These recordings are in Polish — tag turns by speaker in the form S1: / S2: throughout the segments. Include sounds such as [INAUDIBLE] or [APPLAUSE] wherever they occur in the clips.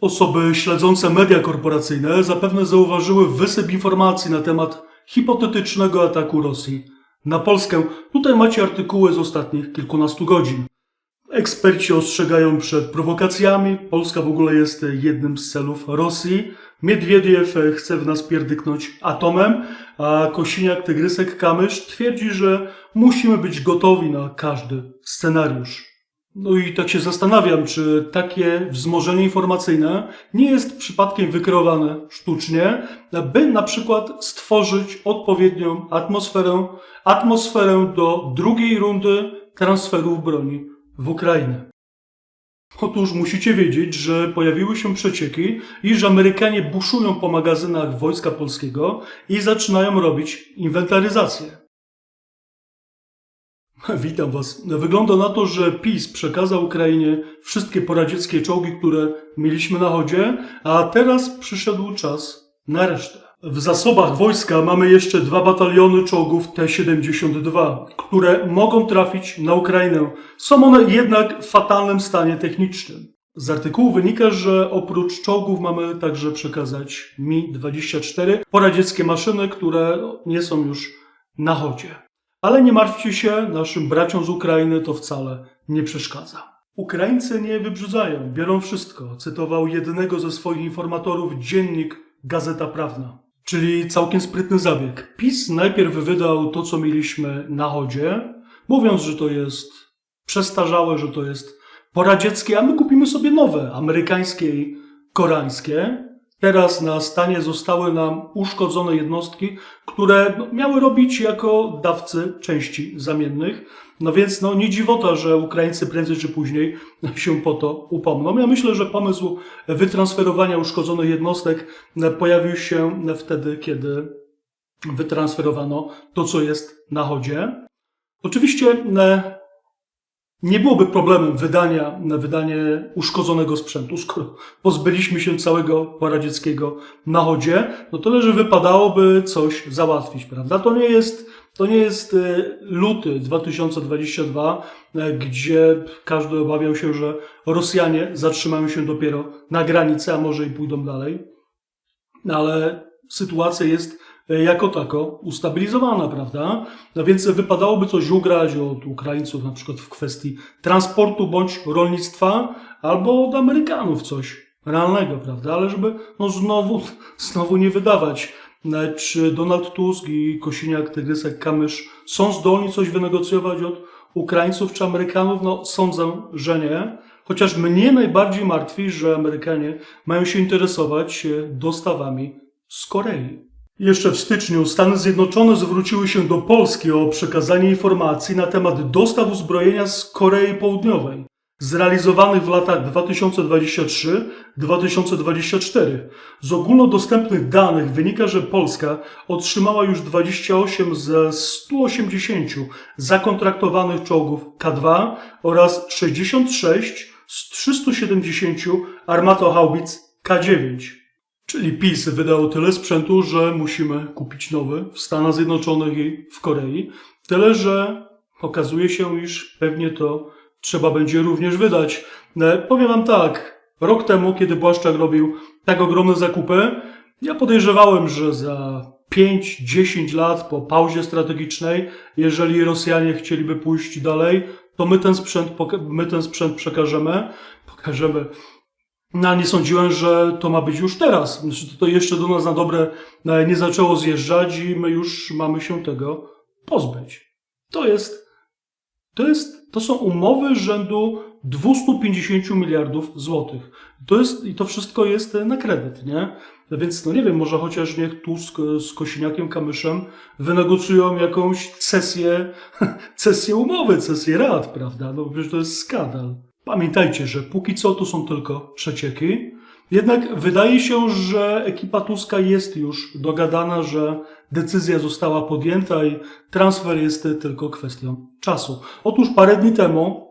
S1: Osoby śledzące media korporacyjne zapewne zauważyły wysyp informacji na temat hipotetycznego ataku Rosji na Polskę. Tutaj macie artykuły z ostatnich kilkunastu godzin. Eksperci ostrzegają przed prowokacjami. Polska w ogóle jest jednym z celów Rosji. Miedwiediew chce w nas pierdyknąć atomem, a Kosiniak, Tygrysek, Kamysz twierdzi, że musimy być gotowi na każdy scenariusz. No i tak się zastanawiam, czy takie wzmożenie informacyjne nie jest przypadkiem wykreowane sztucznie, by na przykład stworzyć odpowiednią atmosferę, atmosferę do drugiej rundy transferów broni w Ukrainę. Otóż musicie wiedzieć, że pojawiły się przecieki, iż Amerykanie buszują po magazynach Wojska Polskiego i zaczynają robić inwentaryzację. [LAUGHS] Witam Was. Wygląda na to, że PiS przekazał Ukrainie wszystkie poradzieckie czołgi, które mieliśmy na chodzie, a teraz przyszedł czas na resztę. W zasobach wojska mamy jeszcze dwa bataliony czołgów T-72, które mogą trafić na Ukrainę. Są one jednak w fatalnym stanie technicznym. Z artykułu wynika, że oprócz czołgów mamy także przekazać Mi-24, poradzieckie maszyny, które nie są już na chodzie. Ale nie martwcie się, naszym braciom z Ukrainy to wcale nie przeszkadza. Ukraińcy nie wybrzydzają, biorą wszystko, cytował jednego ze swoich informatorów dziennik Gazeta Prawna. Czyli całkiem sprytny zabieg. PiS najpierw wydał to, co mieliśmy na chodzie, mówiąc, że to jest przestarzałe, że to jest poradzieckie, a my kupimy sobie nowe, amerykańskie i koreańskie. Teraz na stanie zostały nam uszkodzone jednostki, które no, miały robić jako dawcy części zamiennych. No więc no, nie dziwota, że Ukraińcy prędzej czy później [LAUGHS] się po to upomną. Ja myślę, że pomysł wytransferowania uszkodzonych jednostek pojawił się wtedy, kiedy wytransferowano to, co jest na chodzie. Oczywiście e, nie byłoby problemem wydania wydanie uszkodzonego sprzętu, skoro pozbyliśmy się całego poradzieckiego na chodzie, no tyle, że wypadałoby coś załatwić, prawda? To nie jest, to nie jest e, luty 2022, e, gdzie każdy obawiał się, że Rosjanie zatrzymają się dopiero na granicy, a może i pójdą dalej. No ale sytuacja jest jako tako ustabilizowana, prawda? No więc wypadałoby coś ugrać od Ukraińców, na przykład w kwestii transportu bądź rolnictwa, albo od Amerykanów coś realnego, prawda? Ale żeby no znowu, [LAUGHS] znowu nie wydawać. E, Czy Donald Tusk i Kosiniak, Tygrysek, Kamysz są zdolni coś wynegocjować od Ukraińców czy Amerykanów? No sądzę, że nie. Chociaż mnie najbardziej martwi, że Amerykanie mają się interesować e, dostawami z Korei. Jeszcze w styczniu Stany Zjednoczone zwróciły się do Polski o przekazanie informacji na temat dostaw uzbrojenia z Korei Południowej, zrealizowanych w latach 2023-2024. Z ogólnodostępnych danych wynika, że Polska otrzymała już 28 ze 180 zakontraktowanych czołgów K2 oraz 66 z 370 armatohaubic K9. Czyli PiS wydał tyle sprzętu, że musimy kupić nowy w Stanach Zjednoczonych i w Korei. Tyle, że okazuje się, iż pewnie to trzeba będzie również wydać. E, Powiem Wam tak, rok temu, kiedy Błaszczak robił tak ogromne zakupy, ja podejrzewałem, że za 5-10 lat po pauzie strategicznej, jeżeli Rosjanie chcieliby pójść dalej, to my ten sprzęt, my ten sprzęt przekażemy, pokażemy no, ale nie sądziłem, że to ma być już teraz. Znaczy, to jeszcze do nas na dobre e, nie zaczęło zjeżdżać i my już mamy się tego pozbyć. To jest, to jest, to są umowy rzędu 250 miliardów złotych. To jest, i to wszystko jest e, na kredyt, nie? Więc, no nie wiem, może chociaż niech Tusk e, z Kosiniakiem Kamyszem wynegocjują jakąś cesję, [LAUGHS] cesję umowy, cesję rad, prawda? No przecież to jest skandal. Pamiętajcie, że póki co to są tylko przecieki. Jednak wydaje się, że ekipa Tuska jest już dogadana, że decyzja została podjęta i transfer jest tylko kwestią czasu. Otóż parę dni temu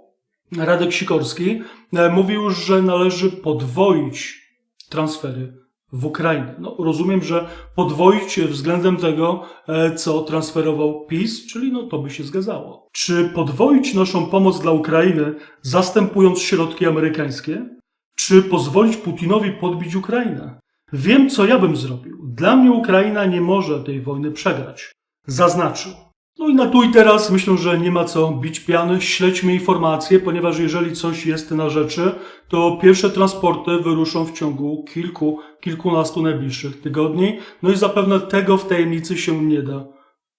S1: Radek Sikorski e, mówił, że należy podwoić transfery w Ukrainie. No, rozumiem, że podwoić względem tego, e, co transferował PiS, czyli no to by się zgadzało. Czy podwoić naszą pomoc dla Ukrainy, zastępując środki amerykańskie? czy pozwolić Putinowi podbić Ukrainę. Wiem, co ja bym zrobił. Dla mnie Ukraina nie może tej wojny przegrać. Zaznaczył. No i na tu i teraz myślę, że nie ma co bić piany, śledźmy informacje, ponieważ jeżeli coś jest na rzeczy, to pierwsze transporty wyruszą w ciągu kilku, kilkunastu najbliższych tygodni, no i zapewne tego w tajemnicy się nie da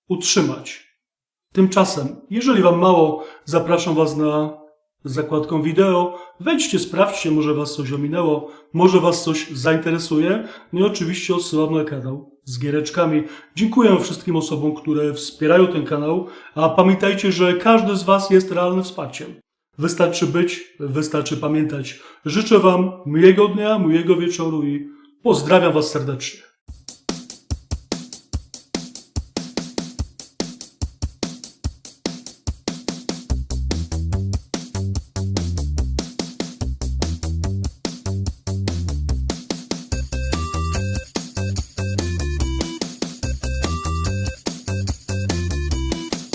S1: utrzymać. Tymczasem, jeżeli Wam mało, zapraszam Was na zakładką wideo. Wejdźcie, sprawdźcie, może Was coś ominęło, może Was coś zainteresuje. No i oczywiście odsyłam na kanał z giereczkami. Dziękuję wszystkim osobom, które wspierają ten kanał, a pamiętajcie, że każdy z Was jest realnym wsparciem. Wystarczy być, wystarczy pamiętać. Życzę Wam miłego dnia, miłego wieczoru i pozdrawiam Was serdecznie.